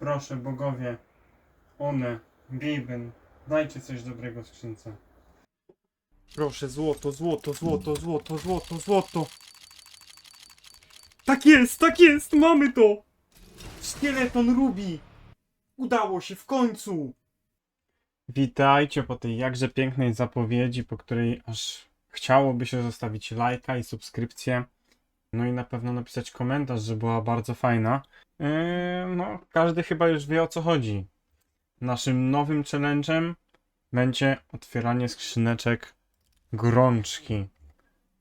Proszę, bogowie, one, Gaben, dajcie coś dobrego skrzynce. Proszę, złoto, złoto, złoto, złoto, złoto, złoto. Tak jest, tak jest, mamy to! Szkieleton Rubi! Udało się w końcu! Witajcie po tej jakże pięknej zapowiedzi, po której aż chciałoby się zostawić lajka i subskrypcję. No i na pewno napisać komentarz, że była bardzo fajna. Yy, no, każdy chyba już wie o co chodzi. Naszym nowym challenge'em będzie otwieranie skrzyneczek gorączki.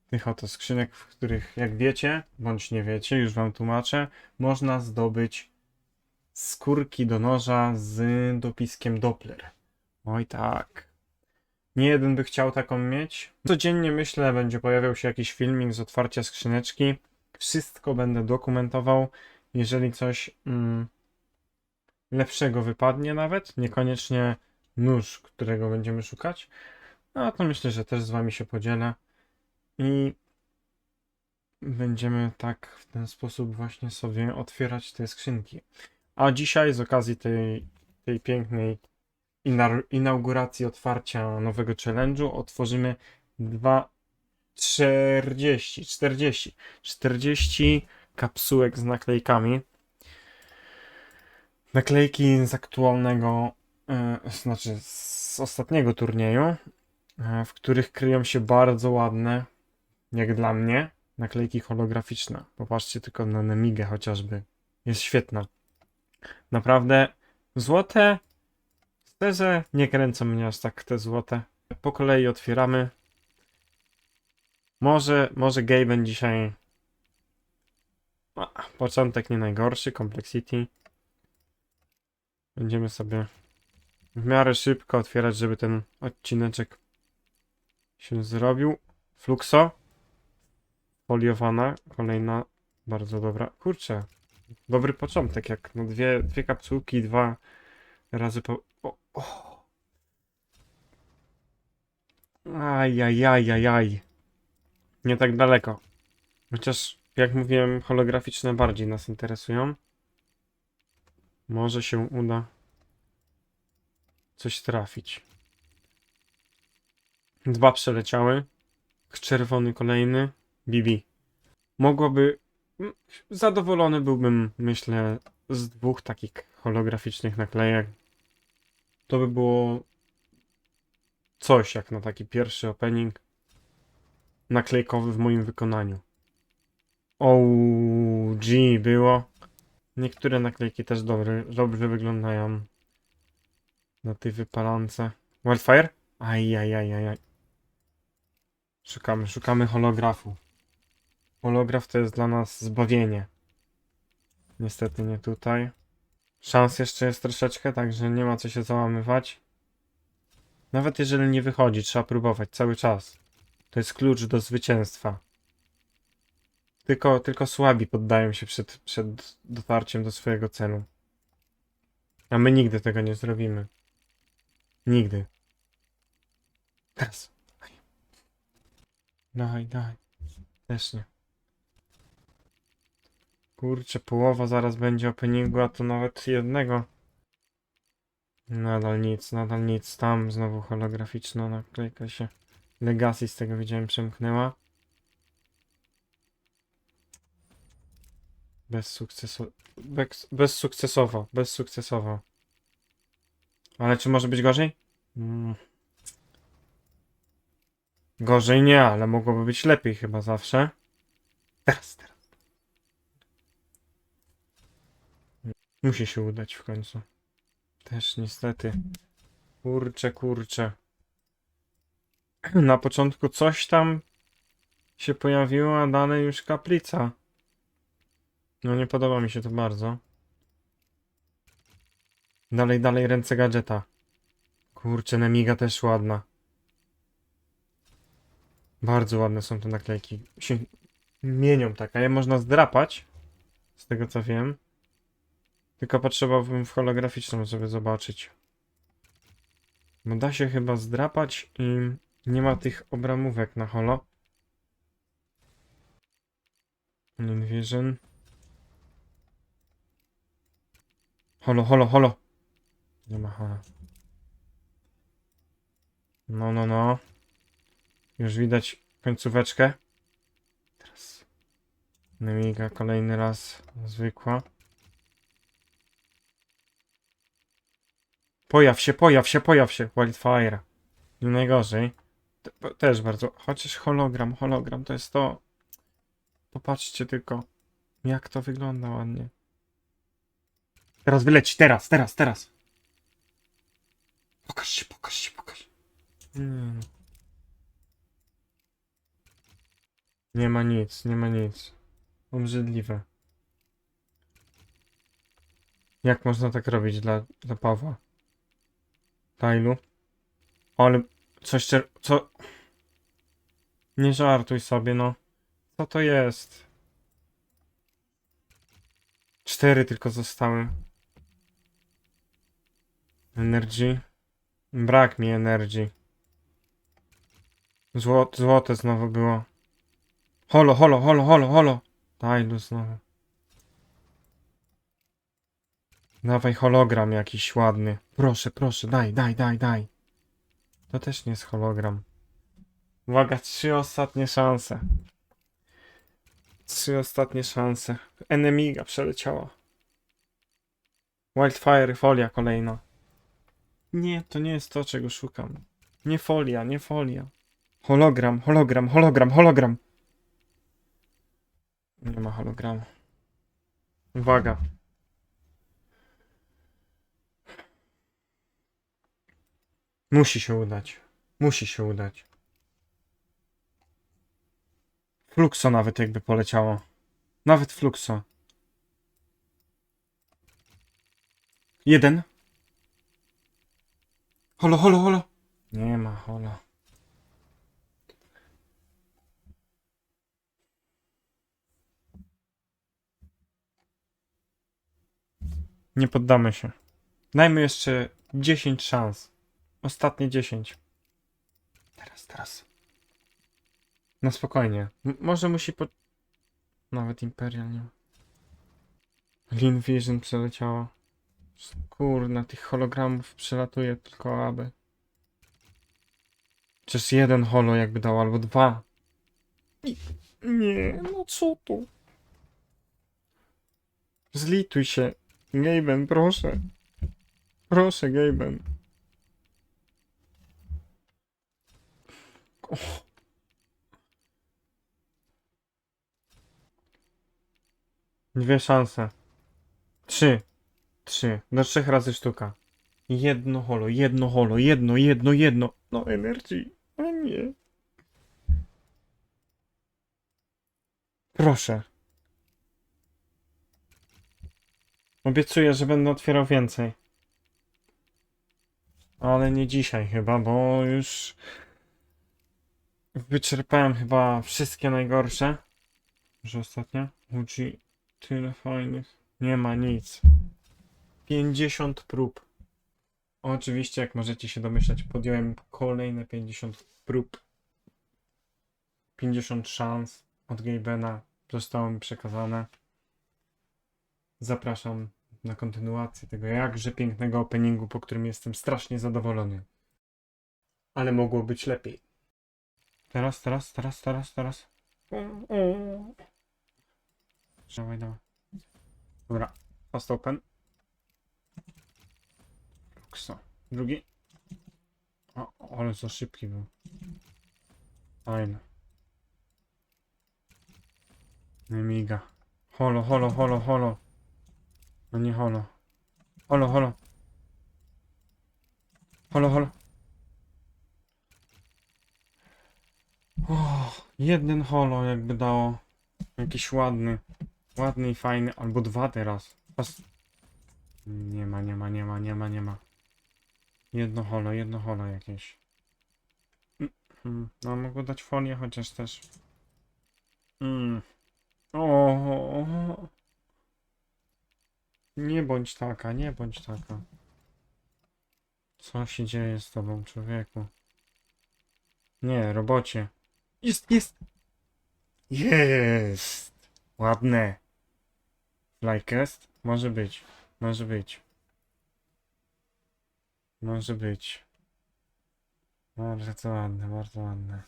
Tych oto skrzynek, w których, jak wiecie, bądź nie wiecie, już wam tłumaczę, można zdobyć skórki do noża z dopiskiem Doppler. Oj tak. Nie jeden by chciał taką mieć. Codziennie myślę, będzie pojawiał się jakiś filmik z otwarcia skrzyneczki. Wszystko będę dokumentował. Jeżeli coś mm, lepszego wypadnie nawet, niekoniecznie nóż, którego będziemy szukać, no to myślę, że też z wami się podzielę. I będziemy tak w ten sposób właśnie sobie otwierać te skrzynki. A dzisiaj z okazji tej, tej pięknej inauguracji otwarcia nowego challenge'u otworzymy dwa 40, 40, 40 kapsułek z naklejkami. Naklejki z aktualnego, e, znaczy z ostatniego turnieju, e, w których kryją się bardzo ładne, jak dla mnie, naklejki holograficzne. Popatrzcie tylko na Nemigę chociażby. Jest świetna. Naprawdę złote Szczerze, nie kręcą mnie aż tak te złote. Po kolei otwieramy. Może, może Gaben dzisiaj... A, początek nie najgorszy, Complexity. Będziemy sobie w miarę szybko otwierać, żeby ten odcineczek się zrobił. Fluxo. Foliowana, kolejna, bardzo dobra. Kurczę, dobry początek, jak no dwie, dwie kapsułki, dwa razy po... O, o. Ajajajajaj. Nie tak daleko. Chociaż, jak mówiłem, holograficzne bardziej nas interesują. Może się uda coś trafić. Dwa przeleciały. Czerwony kolejny. Bibi. Mogłoby... Zadowolony byłbym, myślę, z dwóch takich holograficznych naklejek. To by było coś jak na taki pierwszy opening naklejkowy w moim wykonaniu. OG było. Niektóre naklejki też dobre, dobrze wyglądają na tej wypalance. Wildfire? Ajajajajaj. Szukamy, szukamy holografu. Holograf to jest dla nas zbawienie. Niestety nie tutaj. Szans jeszcze jest troszeczkę, także nie ma co się załamywać. Nawet jeżeli nie wychodzi, trzeba próbować cały czas. To jest klucz do zwycięstwa. Tylko, tylko słabi poddają się przed, przed dotarciem do swojego celu. A my nigdy tego nie zrobimy. Nigdy. Teraz. Daj, daj. Też nie. Kurczę, połowa zaraz będzie openingu, a to nawet jednego. Nadal nic, nadal nic. Tam znowu holograficzna naklejka się. Legacy z tego widziałem przemknęła. Bez sukcesu... Bez, bezsukcesowo, bezsukcesowo. Ale czy może być gorzej? Mm. Gorzej nie, ale mogłoby być lepiej chyba zawsze. Teraz, teraz. Musi się udać w końcu. Też niestety. Kurczę, kurczę. Na początku coś tam się pojawiło, a dalej już kaplica. No nie podoba mi się to bardzo. Dalej, dalej ręce gadżeta. Kurczę, Nemiga też ładna. Bardzo ładne są te naklejki. Się mienią tak, a je można zdrapać. Z tego co wiem. Tylko potrzebowałbym w holograficzną sobie zobaczyć. Bo da się chyba zdrapać i nie ma tych obramówek na holo. Vision. Holo, holo, holo. Nie ma hola. No, no, no. Już widać końcóweczkę. Teraz. Nemiga kolejny raz zwykła. Pojaw się, pojaw się, pojaw się. Wildfire. Nie najgorzej. Też bardzo. Chociaż hologram, hologram to jest to. Popatrzcie tylko, jak to wygląda ładnie. Teraz wyleci, teraz, teraz, teraz. Pokaż się, pokaż się, pokaż. Nie, no. nie ma nic, nie ma nic. Obrzydliwe. Jak można tak robić dla, dla Pawła? Tajlu? Ale coś czer... co... Nie żartuj sobie, no. Co to jest? Cztery tylko zostały. Energy. Brak mi energy. Złot, złote znowu było. Holo, holo, holo, holo, holo. Tajlu znowu. Dawaj hologram jakiś ładny. Proszę, proszę, daj, daj, daj, daj. To też nie jest hologram. Uwaga, trzy ostatnie szanse. Trzy ostatnie szanse. Enemiga przeleciała. Wildfire, folia kolejna. Nie, to nie jest to, czego szukam. Nie folia, nie folia. Hologram, hologram, hologram, hologram. Nie ma hologramu. Uwaga. Musi się udać. Musi się udać. Fluxo nawet jakby poleciało. Nawet Fluxo. Jeden. Holo, holo, holo. Nie ma holo. Nie poddamy się. Dajmy jeszcze 10 szans. Ostatnie 10. Teraz, teraz. No spokojnie. M- może musi po... Nawet Imperial nie ma. Lean Vision przeleciała. Kurna, tych hologramów przelatuje tylko aby. Przecież jeden holo jakby dał, albo dwa. I- Nie, no co tu? Zlituj się. Gaben, proszę. Proszę, Gaben. Dwie szanse. Trzy. Trzy. Do trzech razy sztuka. Jedno holo, jedno holo, jedno, jedno, jedno. No energy. A nie. Proszę. Obiecuję, że będę otwierał więcej. Ale nie dzisiaj chyba, bo już wyczerpałem chyba wszystkie najgorsze. Że ostatnio? Uchi, tyle fajnych. Nie ma nic. 50 prób. Oczywiście, jak możecie się domyślać, podjąłem kolejne 50 prób. 50 szans od Gabena zostało mi przekazane. Zapraszam na kontynuację tego jakże pięknego openingu, po którym jestem strasznie zadowolony. Ale mogło być lepiej. Teraz, teraz, teraz, teraz, teraz. Dawaj, dawaj. Dobra, fast open. Kso. Drugi. O, ale za szybki był. Fajny. Nie miga. Holo, holo, holo, holo. No nie holo. Holo, holo. Holo, holo. O, jeden holo jakby dało. Jakiś ładny. Ładny i fajny. Albo dwa teraz. Pas... Nie ma, nie ma, nie ma, nie ma, nie ma. Jedno holo, jedno holo jakieś. Mm, mm, No mogę dać folię chociaż też. Mm. O. Nie bądź taka, nie bądź taka. Co się dzieje z tobą, człowieku? Nie, robocie. Jest, jest! Jest! Ładne. Flycast? Może być, może być. Może być. Bardzo ładne, bardzo ładne.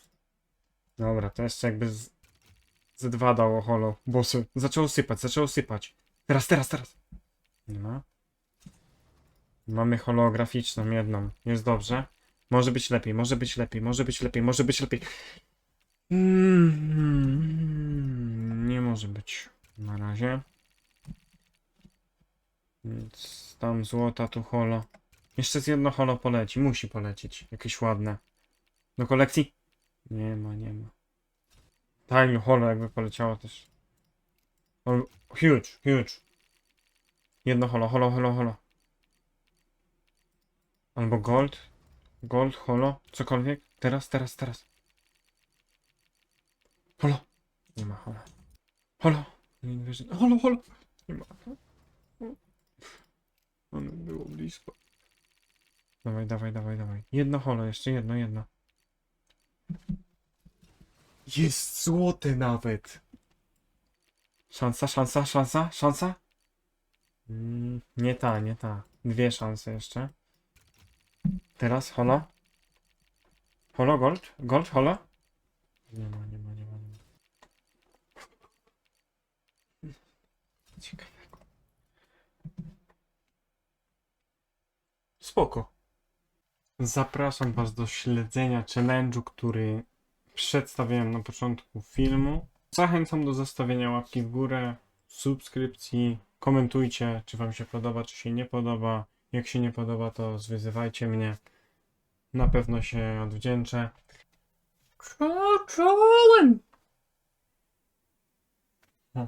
Dobra, to jeszcze jakby z, z dwa dało holo. Bossy. Zaczęło sypać, zaczęło sypać. Teraz, teraz, teraz. Nie ma. Mamy holograficzną jedną. Jest dobrze. Może być lepiej, może być lepiej, może być lepiej, może być lepiej. Mm, nie może być. Na razie. Więc tam złota, tu holo. Jeszcze z jedno holo poleci. Musi polecieć. Jakieś ładne. Do kolekcji? Nie ma, nie ma. Tiny holo jakby poleciało też. Huge, huge. Jedno holo, holo, holo, holo. Albo gold. Gold, holo, cokolwiek. Teraz, teraz, teraz. Holo. Nie ma holo. Holo. Nie wierzę. Holo, holo. Nie ma. Ono było blisko. Dawaj, dawaj, dawaj, dawaj. Jedno holo, jeszcze jedno, jedno. Jest złote nawet. Szansa, szansa, szansa, szansa? Mm, nie ta, nie ta. Dwie szanse jeszcze. Teraz holo. Holo, gold? Gold, holo? Nie ma, nie ma, nie ma. Nie ma. Ciekawego. Spoko. Zapraszam Was do śledzenia challenge'u, który przedstawiałem na początku filmu. Zachęcam do zostawienia łapki w górę, subskrypcji, komentujcie, czy Wam się podoba, czy się nie podoba. Jak się nie podoba, to zwyzywajcie mnie. Na pewno się odwdzięczę. Czułem! O,